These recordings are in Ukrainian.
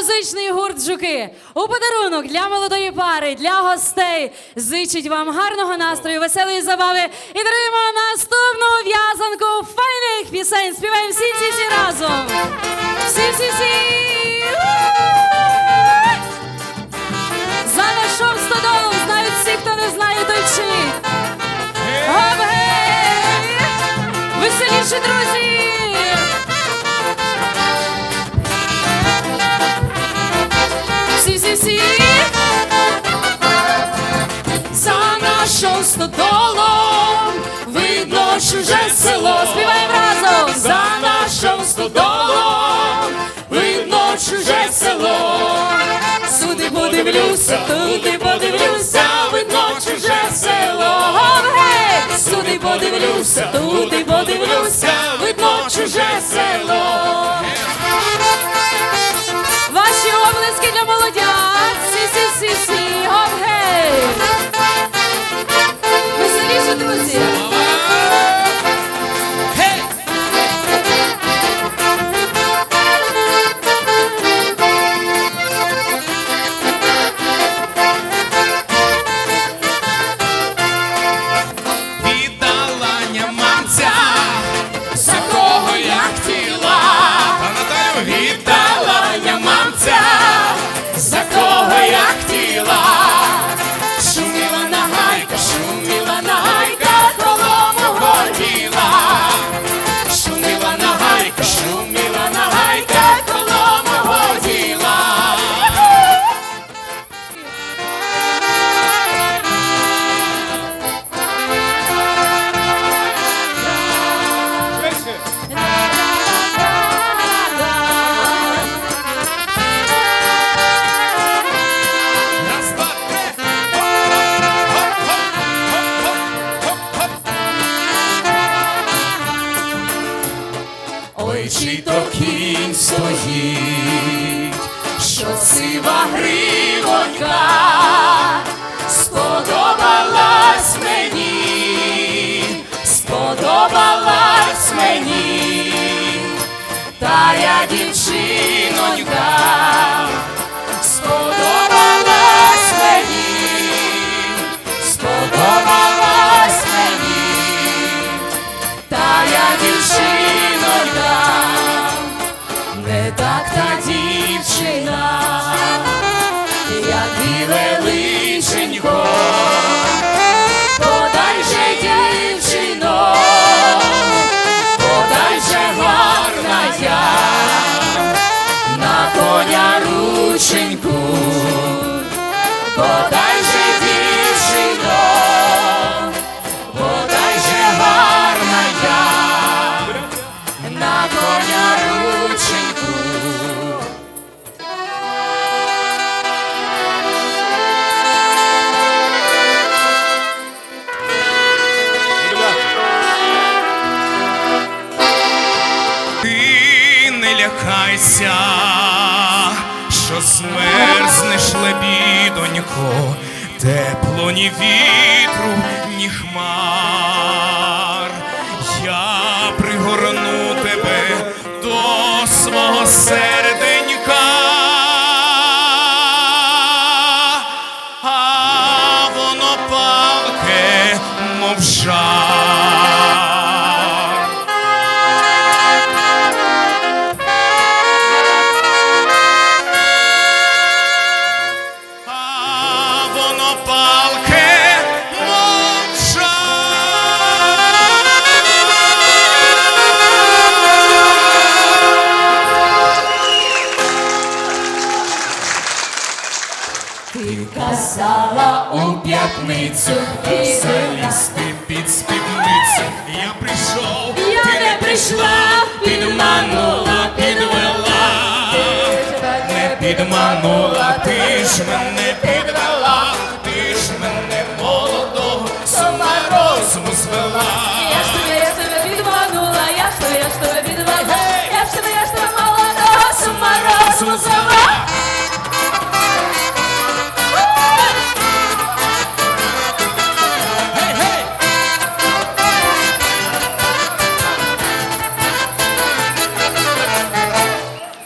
музичний гурт Жуки у подарунок для молодої пари, для гостей зичить вам гарного настрою, веселої забави і даруємо наступну в'язанку файних пісень. Співаємо всі всі разом. Всі всі всі. Стодолом видно чуже село. Співаємо разом! За нашим стодолом видно чуже село. Сюди подивлюся, туди подивлюся, видно чуже село. Гей! Сюди подивлюся, туди подивлюся, видно чуже село. Стоїть, що сива гривонька сподобалась мені, сподобалась мені, та я дівчинонька, та дівчина, лякайся, що смерзнеш лебідонько, тепло ні вітру, ні хмар. Казала у п'ятницю Солісти під спідницю. Я прийшов, Я ти не не прийшла, підманула, підвела. Не підманула, ти ж мене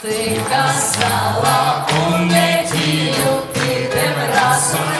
Ти казала у неділю, підем разом.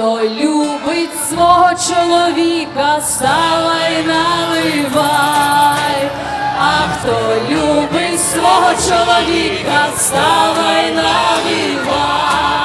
Хто любить свого чоловіка, ставай наливай. А хто любить свого чоловіка, ставай наливай.